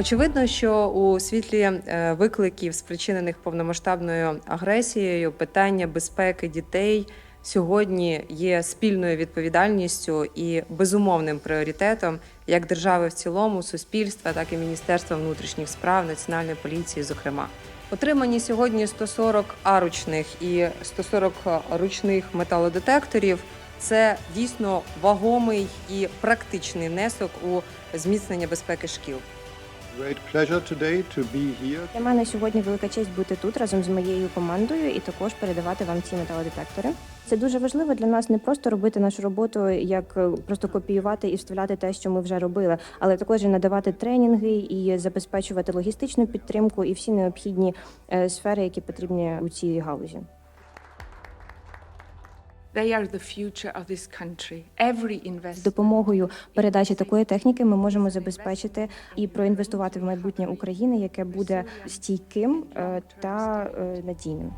Очевидно, що у світлі е, викликів, спричинених повномасштабною агресією, питання безпеки дітей сьогодні є спільною відповідальністю і безумовним пріоритетом як держави в цілому, суспільства, так і Міністерства внутрішніх справ, національної поліції, зокрема. Отримані сьогодні 140 аручних і 140 ручних металодетекторів. Це дійсно вагомий і практичний внесок у зміцнення безпеки шкіл. Для мене сьогодні велика честь бути тут разом з моєю командою і також передавати вам ці металодетектори. Це дуже важливо для нас не просто робити нашу роботу, як е, просто копіювати і вставляти те, що ми вже робили, але також і надавати тренінги і забезпечувати логістичну підтримку і всі необхідні е, сфери, які потрібні у цій галузі. З investment. допомогою передачі такої техніки ми можемо забезпечити і проінвестувати в майбутнє України, яке буде стійким е, та е, надійним.